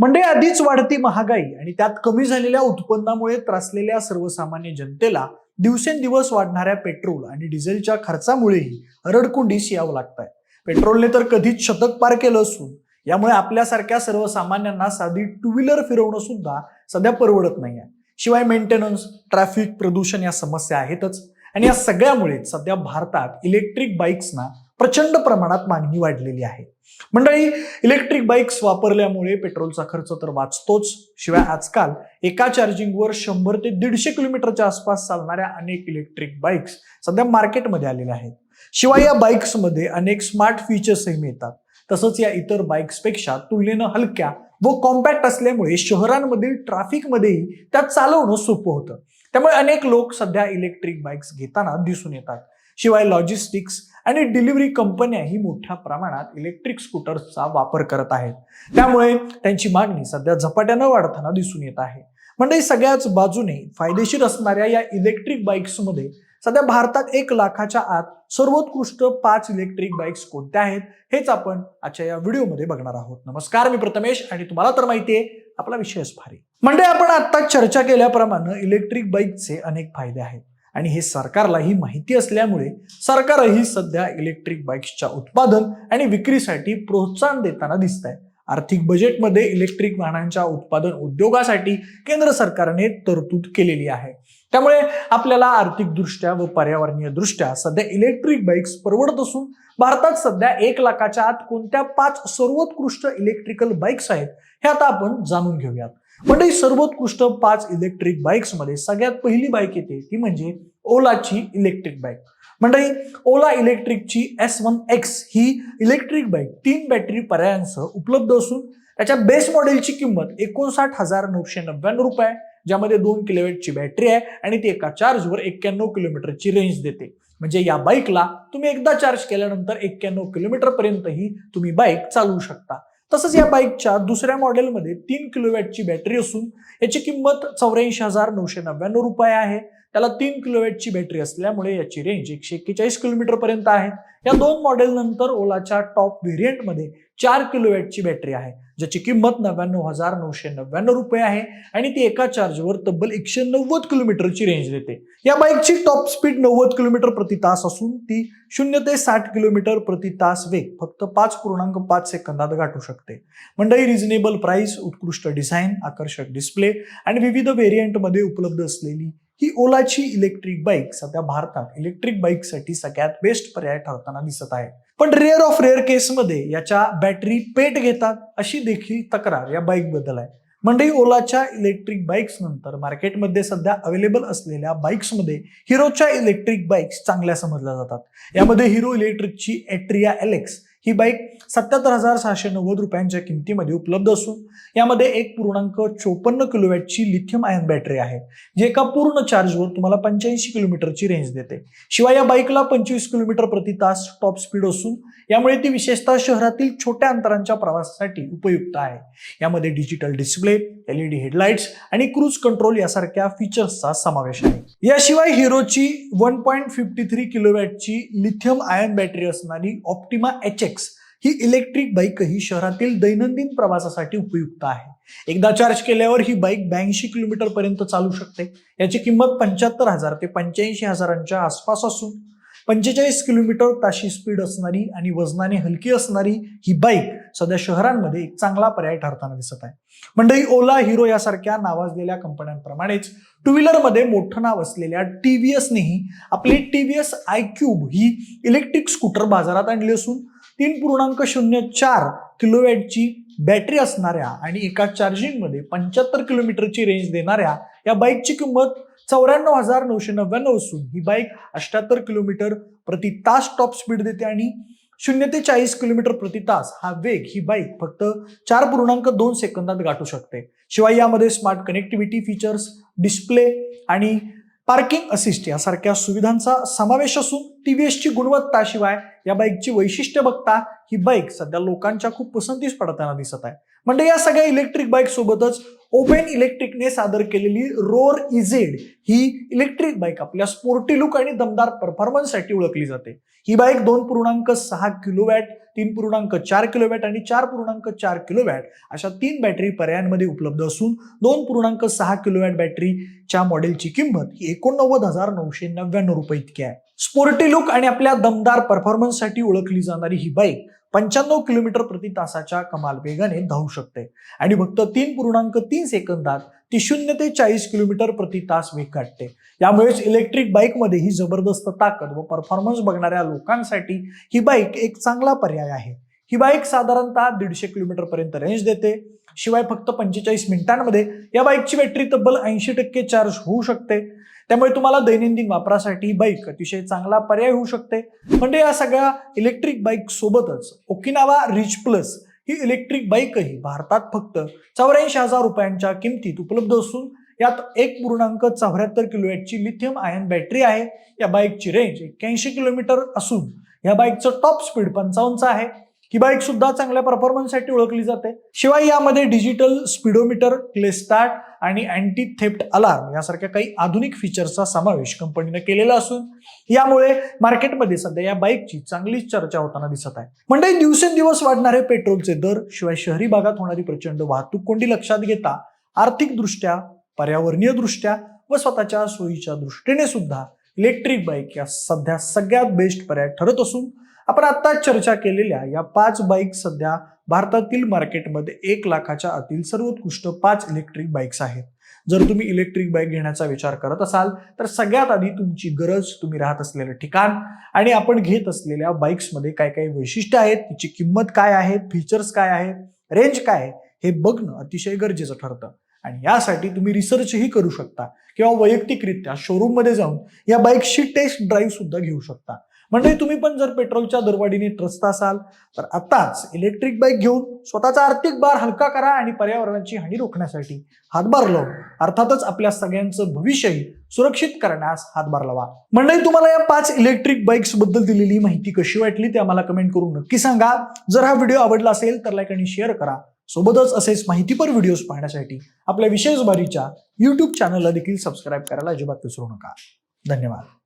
म्हणजे आधीच वाढती महागाई आणि त्यात कमी झालेल्या उत्पन्नामुळे त्रासलेल्या सर्वसामान्य जनतेला दिवसेंदिवस वाढणाऱ्या पेट्रोल आणि डिझेलच्या खर्चामुळेही रडकुंडीस यावं लागत आहे पेट्रोलने तर कधीच शतक पार केलं असून यामुळे आपल्यासारख्या सर्वसामान्यांना साधी टू व्हीलर फिरवणं सुद्धा सध्या परवडत नाही आहे शिवाय मेंटेनन्स ट्रॅफिक प्रदूषण या समस्या आहेतच. आणि या सगळ्यामुळे सध्या भारतात इलेक्ट्रिक बाईक्सना प्रचंड प्रमाणात मागणी वाढलेली आहे. मंडळी इलेक्ट्रिक बाईक्स वापरल्यामुळे पेट्रोलचा खर्च तर वाचतोच. शिवाय आजकाल एका चार्जिंगवर शंभर ते दीडशे किलोमीटरच्या आसपास चालणाऱ्या अनेक इलेक्ट्रिक बाईक्स सध्या मार्केटमध्ये आलेल्या आहेत. शिवाय या बाईक्समध्ये अनेक स्मार्ट फीचर्सही मिळतात. तसंच या इतर बाईक्सपेक्षा तुलनेनं हलक्या व कॉम्पॅक्ट असल्यामुळे शहरांमधील ट्रॅफिकमध्येही त्या चालवणं सोपं होतं. त्यामुळे अनेक लोक सध्या इलेक्ट्रिक बाईक्स घेताना दिसून येतात. शिवाय लॉजिस्टिक्स आणि डिलिव्हरी कंपन्याही मोठ्या प्रमाणात इलेक्ट्रिक स्कूटर्सचा वापर करत आहेत. त्यामुळे त्यांची मागणी सध्या झपाट्यानं वाढताना दिसून येत आहे. म्हणजे सगळ्याच बाजूने फायदेशीर असणाऱ्या या इलेक्ट्रिक बाईक्समध्ये सध्या भारतात एक लाखाच्या आत सर्वोत्कृष्ट पाच इलेक्ट्रिक बाईक्स कोणत्या आहेत हेच आपण आजच्या या व्हिडिओमध्ये बघणार आहोत. नमस्कार मी प्रथमेश आणि तुम्हाला तर माहिती आहे आपला विषयच भारी. म्हणजे आपण आता चर्चा केल्याप्रमाणे इलेक्ट्रिक बाईकचे अनेक फायदे आहेत. आणि हे सरकारलाही माहिती असल्यामुळे सरकारही सध्या इलेक्ट्रिक बाईक्सच्या उत्पादन आणि विक्रीसाठी प्रोत्साहन देताना दिसत आहे आर्थिक बजेटमध्ये इलेक्ट्रिक वाहनांच्या उत्पादन उद्योगासाठी केंद्र सरकारने तरतूद केलेली आहे. त्यामुळे आपल्याला आर्थिकदृष्ट्या व पर्यावरणीय दृष्ट्या सध्या इलेक्ट्रिक बाईक्स परवडत असून भारतात सध्या एक लाखाच्या आत कोणत्या पाच सर्वोत्कृष्ट इलेक्ट्रिकल बाईक्स आहेत हे आता आपण जाणून घेऊयात. म्हणजे सर्वोत्कृष्ट पाच इलेक्ट्रिक बाईक्समध्ये सगळ्यात पहिली बाईक येते ती म्हणजे ओलाची इलेक्ट्रिक बाईक म्हणजे ओला इलेक्ट्रिकची एस वन एक्स ही इलेक्ट्रिक बाईक तीन बॅटरी पर्यायांसह उपलब्ध असून त्याच्या बेस मॉडेलची किंमत एकोणसाठ हजार नऊशे नव्याण्णव रुपये ज्यामध्ये दोन किलोमीटरची बॅटरी आहे आणि ती एका चार्जवर एक्क्याण्णव किलोमीटरची रेंज देते. म्हणजे या बाईकला तुम्ही एकदा चार्ज केल्यानंतर एक्क्याण्णव किलोमीटर पर्यंतही तुम्ही बाईक चालवू शकता. तसंच या बाईकच्या दुसऱ्या मॉडेलमध्ये तीन किलोवॅटची बॅटरी असून याची किंमत चौऱ्याऐंशी हजार नऊशे नव्याण्णव रुपये आहे. त्याला तीन किलोवॅटची बॅटरी असल्यामुळे याची रेंज एकशे एक्केचाळीस किलोमीटर पर्यंत आहे. या दोन मॉडेल नंतर ओलाच्या टॉप व्हेरियंटमध्ये चार किलोवॅटची बॅटरी आहे ज्याची किंमत नव्याण्णव हजार नऊशे नव्याण्णव रुपये आहे आणि ती एका चार्जवर तब्बल एकशे नव्वद किलोमीटरची रेंज देते. या बाईकची टॉप स्पीड नव्वद किलोमीटर प्रति तास असून ती शून्य ते साठ किलोमीटर प्रति तास वेग फक्त पाच पूर्णांक पाच सेकंदात गाठू शकते. मंडळी रिझनेबल प्राइस उत्कृष्ट डिझाईन आकर्षक डिस्प्ले आणि विविध व्हेरियंटमध्ये उपलब्ध असलेली ही ओलाची इलेक्ट्रिक बाईक सध्या भारतात इलेक्ट्रिक बाईकसाठी सगळ्यात बेस्ट पर्याय ठरताना दिसत आहे. पण रेअर ऑफ रेअर केसमध्ये याच्या बॅटरी पेट घेतात अशी देखील तक्रार या बाईकबद्दल आहे. म्हणजे ओलाच्या इलेक्ट्रिक बाईक्स नंतर मार्केटमध्ये सध्या अवेलेबल असलेल्या बाईक्समध्ये हिरोच्या इलेक्ट्रिक बाईक्स चांगल्या समजल्या जातात. यामध्ये हिरो इलेक्ट्रिकची एट्रिया एलेक्स ही बाईक सत्याहत्तर हजार सहाशे नव्वद रुपयांच्या किमतीमध्ये उपलब्ध असून यामध्ये एक पूर्णांक चोपन्न किलोवॅटची लिथियम आयन बॅटरी आहे जी एका पूर्ण चार्जवर तुम्हाला पंच्याऐंशी किलोमीटरची रेंज देते. शिवाय या बाईकला पंचवीस किलोमीटर प्रति तास टॉप स्पीड असून यामुळे ती विशेषतः शहरातील छोट्या अंतरांच्या प्रवासासाठी उपयुक्त आहे. यामध्ये डिजिटल डिस्प्ले एलईडी हेडलाइट्स आणि क्रूज कंट्रोल यासारख्या फीचर्सचा समावेश आहे. याशिवाय हिरोची वन पॉईंट फिफ्टी थ्री किलोवॅटची लिथियम आयन बॅटरी असणारी ऑप्टिमा एच एक्स ही इलेक्ट्रिक बाईक ही शहरातील दैनंदिन प्रवासासाठी उपयुक्त आहे. एकदा चार्ज केल्यावर ही बाईक ब्याऐंशी किलोमीटर पर्यंत चालू शकते. याची किंमत पंच्याहत्तर हजार ते पंच्याऐंशी हजारांच्या आसपास असून पंचेचाळीस किलोमीटर ताशी स्पीड असणारी आणि वजनाने हलकी असणारी ही बाईक सध्या शहरांमध्ये एक चांगला पर्याय ठरताना दिसत आहे. मंडळी ओला हिरो यासारख्या नावाजलेल्या कंपन्यांप्रमाणेच टू व्हीलरमध्ये मोठं नाव असलेल्या टी व्ही एसनेही आपली T V S iQube ही इलेक्ट्रिक स्कूटर बाजारात आणली असून तीन पूर्णांक शून्य चार किलोवॅटची बॅटरी असणाऱ्या आणि एका चार्जिंगमध्ये पंच्याहत्तर किलोमीटरची रेंज देणाऱ्या या बाईकची किंमत चौऱ्याण्णव हजार नऊशे नव्याण्णव असून ही बाईक अष्ट्याहत्तर किलोमीटर प्रति तास टॉप स्पीड देते आणि शून्य ते चाळीस किलोमीटर प्रति तास हा वेग ही बाईक फक्त चार पूर्णांक दोन सेकंदात गाठू शकते. शिवाय यामध्ये स्मार्ट कनेक्टिव्हिटी फीचर्स डिस्प्ले आणि पार्किंग असिस्ट यासारख्या सुविधांचा समावेश असून टी व्ही एसची गुणवत्ता शिवाय या बाईकची वैशिष्ट्य बघता ही बाईक सध्या लोकांच्या खूप पसंतीस पडताना दिसत आहे. म्हणजे या सगळ्या इलेक्ट्रिक बाईक सोबतच ओपेन इलेक्ट्रिकने सादर केलेली रोर इझेड ही इलेक्ट्रिक बाईक आपल्या स्पोर्टी लुक आणि दमदार परफॉर्मन्ससाठी ओळखली जाते. ही बाईक दोन पूर्णांक सहा किलोवॅट तीन पूर्णांक चार किलोवॅट आणि चार पूर्णांक चार किलोवॅट अशा तीन बॅटरी पर्यायांमध्ये उपलब्ध असून दोन पूर्णांक सहा किलोवॅट बॅटरीच्या मॉडेलची किंमत ही एकोणनव्वद हजार नऊशे नव्याण्णव रुपये इतकी आहे. स्पोर्टी लुक आणि आपल्या दमदार परफॉर्मन्ससाठी ओळखली जाणारी ही बाईक पंच्याण्णव किलोमीटर प्रति तासाच्या कमाल वेगाने धावू शकते. आणि फक्त तीन पूर्णांक तीन सेकंदात ती शून्य ते चाळीस किलोमीटर प्रति तास वेग काढते. यामुळेच इलेक्ट्रिक बाईकमध्ये ही जबरदस्त ताकद व परफॉर्मन्स बघणाऱ्या लोकांसाठी ही बाईक एक चांगला पर्याय आहे. ही बाईक साधारणतः दीडशे किलोमीटर पर्यंत रेंज देते. शिवाय फक्त पंचेचाळीस मिनिटांमध्ये या बाईकची बॅटरी तब्बल ऐंशी टक्के चार्ज होऊ शकते. त्यामुळे तुम्हाला दैनंदिन वापरासाठी ही बाईक अतिशय चांगला पर्याय होऊ शकते. म्हणजे या सगळ्या इलेक्ट्रिक बाईक सोबतच ओकिनावा रिच प्लस ही इलेक्ट्रिक बाईकही भारतात फक्त चौऱ्याऐंशी हजार रुपयांच्या किमतीत उपलब्ध असून यात एक पूर्णांक चौऱ्याहत्तर किलोवॅटची लिथियम आयन बॅटरी आहे. या बाईकची रेंज एक्क्याऐंशी किलोमीटर असून या बाईकचं टॉप स्पीड पंचावन्नचं आहे. ही बाईक सुद्धा चांगल्या परफॉर्मन्ससाठी ओळखली जाते. शिवाय यामध्ये डिजिटल स्पीडोमीटर क्लेस्टार्ट आणि अँटी थेप्ट अलार्म यासारख्या काही आधुनिक फीचर्सचा समावेश कंपनीने केलेला असून यामुळे मार्केटमध्ये सध्या या बाईकची चांगलीच चर्चा होताना दिसत आहे. म्हणजे दिवसेंदिवस वाढणारे पेट्रोलचे दर शिवाय शहरी भागात होणारी प्रचंड वाहतूक कोंडी लक्षात घेता आर्थिकदृष्ट्या पर्यावरणीय दृष्ट्या व स्वतःच्या सोयीच्या दृष्टीने सुद्धा इलेक्ट्रिक बाईक या सध्या सगळ्यात बेस्ट पर्याय ठरत असून आपण आत्ताच चर्चा केलेल्या या पाच बाईक सध्या भारतातील मार्केटमध्ये एक लाखाच्या आतील सर्वोत्कृष्ट पाच इलेक्ट्रिक बाईक्स आहेत. जर तुम्ही इलेक्ट्रिक बाईक घेण्याचा विचार करत असाल तर सगळ्यात आधी तुमची गरज तुम्ही राहत असलेलं ठिकाण आणि आपण घेत असलेल्या बाईक्समध्ये काय काय वैशिष्ट्य आहेत तिची किंमत काय आहे फीचर्स काय आहे रेंज काय आहे हे बघणं अतिशय गरजेचं ठरतं. आणि यासाठी तुम्ही रिसर्चही करू शकता किंवा वैयक्तिकरित्या शोरूममध्ये जाऊन या बाईकची टेस्ट ड्राईव्ह सुद्धा घेऊ शकता. म्हणजे तुम्ही पण जर पेट्रोलच्या दरवाढीने त्रस्त असाल तर आताच इलेक्ट्रिक बाईक घेऊन स्वतःचा आर्थिक भार हलका करा आणि पर्यावरणाची हानी रोखण्यासाठी हातभार लावून अर्थातच आपल्या सगळ्यांचं भविष्यही सुरक्षित करण्यास हातभार लावा. मंडळी तुम्हाला या पाच इलेक्ट्रिक बाईक्सबद्दल दिलेली माहिती कशी वाटली ते आम्हाला कमेंट करून नक्की सांगा. जर हा व्हिडिओ आवडला असेल तर लाईक आणि शेअर करा. सोबतच असेच माहितीपर व्हिडिओज पाहण्यासाठी आपल्या विशेष बारीच्या यूट्यूब चॅनलला देखील सबस्क्राईब करायला अजिबात विसरू नका. धन्यवाद.